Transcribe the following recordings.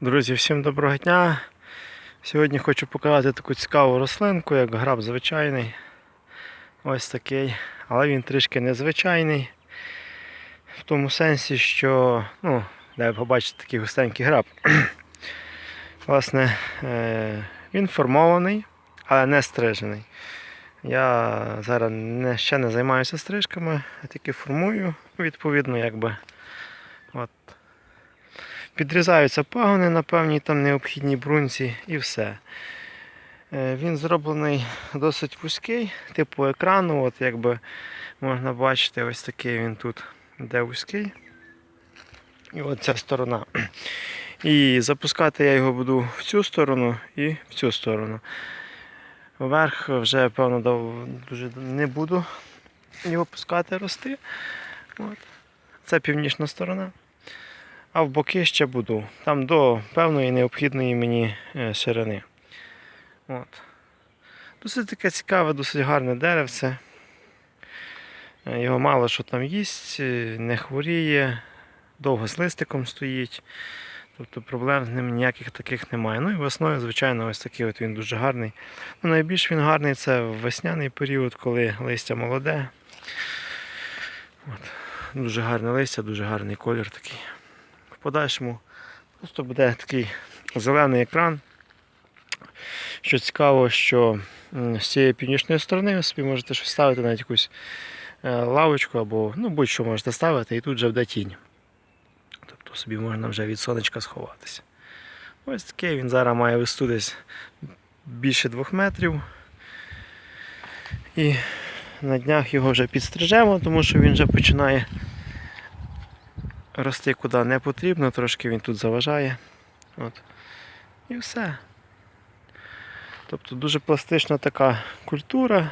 Друзі, всім доброго дня. Сьогодні хочу показати таку цікаву рослинку, як граб звичайний. Ось такий. Але він трішки незвичайний. В тому сенсі, що, ну, де ви побачите такий густенький граб. Власне, е, він формований, але не стрижений. Я зараз не, ще не займаюся стрижками, а тільки формую, відповідно, якби. От, Підрізаються пагони на певній там необхідній брунці і все. Е, Він зроблений досить вузький, типу екрану, от якби можна бачити, ось такий він тут де вузький. І от ця сторона. І запускати я його буду в цю сторону і в цю сторону. Вверх вже, певно, дуже не буду його пускати рости. От. Це північна сторона. А в боки ще буду. Там до певної необхідної мені е, ширини. От. Досить таке цікаве, досить гарне деревце. Е, Його мало що там їсть, е, не хворіє, довго з листиком стоїть. Тобто проблем з ним ніяких таких немає. Ну і весною, звичайно, ось такий от він дуже гарний. Ну, найбільш він гарний це весняний період, коли листя молоде. От. Дуже гарне листя, дуже гарний колір такий. Подальшому просто буде такий зелений екран. Що цікаво, що з цієї північної сторони ви собі можете щось ставити, навіть якусь е, лавочку або ну, будь-що можете ставити, і тут вже буде тінь. Тобто собі можна вже від сонечка сховатися. Ось такий він зараз має висоту десь більше двох метрів. І на днях його вже підстрижемо, тому що він вже починає рости куди не потрібно, трошки він тут заважає. От. І все. Тобто дуже пластична така культура.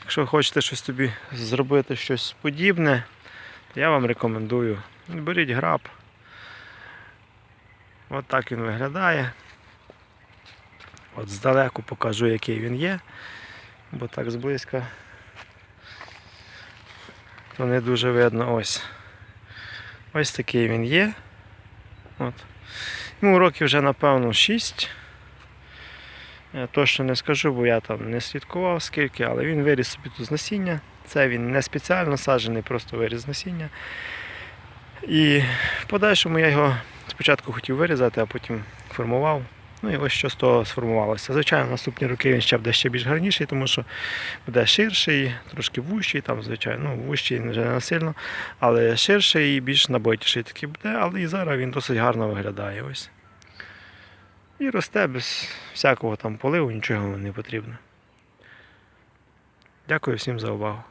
Якщо хочете щось тобі зробити щось подібне, то я вам рекомендую. Беріть граб. От так він виглядає. От здалеку покажу, який він є, бо так зблизька то не дуже видно ось. Ось такий він є. От. Йому років вже напевно 6. Я точно не скажу, бо я там не слідкував скільки, але він виріс собі тут з насіння. Це він не спеціально саджений, просто виріс з насіння. І в подальшому я його спочатку хотів вирізати, а потім формував. Ну і ось що з того сформувалося. Звичайно, наступні роки він ще буде ще більш гарніший, тому що буде ширший, трошки вущий, там, звичайно, ну, вущий вже не сильно, але ширший і більш набитіший такий буде, але і зараз він досить гарно виглядає. ось. І росте без всякого там поливу, нічого не потрібно. Дякую всім за увагу.